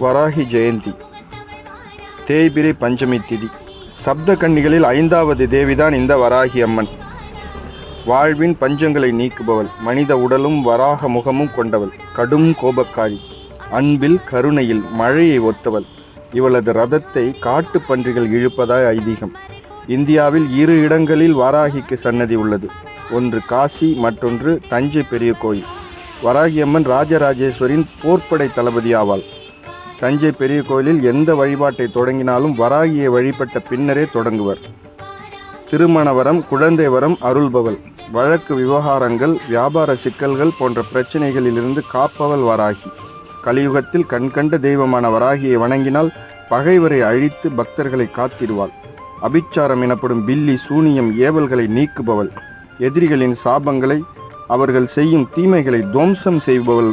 வராகி ஜெயந்தி. தேய்பிரை பஞ்சமி திதி. சப்த கன்னிகளில் ஐந்தாவது தேவிதான் இந்த வராகி அம்மன். வாழ்வின் பஞ்சங்களை நீக்குபவள் மனித உடலும் வராக முகமும் கொண்டவள் கடும் கோபக்காரி. அன்பில் கருணையில் மழையை ஒத்தவள். இவளது ரதத்தை காட்டுப் பன்றிகள் இழுப்பதாய் ஐதீகம். இந்தியாவில் இரு இடங்களில் வாராகிக்கு சன்னதி உள்ளது. ஒன்று காசி மற்றொன்று தஞ்சை பெரிய கோயில். வராகியம்மன் ராஜராஜேஸ்வரின் போர்ப்படை தளபதி ஆவாள். தஞ்சை பெரிய கோயிலில் எந்த வழிபாட்டை தொடங்கினாலும் வராகியை வழிபட்ட பின்னரே தொடங்குவர். திருமண வரம் குழந்தை வரம் அருள்பவள் வழக்கு விவகாரங்கள் வியாபார சிக்கல்கள் போன்ற பிரச்சனைகளிலிருந்து காப்பவள் வராகி. கலியுகத்தில் கண்கண்ட தெய்வமான வராகியை வணங்கினால் பகைவரை அழித்து பக்தர்களை காத்திடுவாள். அபிச்சாரம் எனப்படும் பில்லி சூனியம் ஏவல்களை நீக்குபவள். எதிரிகளின் சாபங்களை அவர்கள் செய்யும் தீமைகளை துவம்சம் செய்பவள்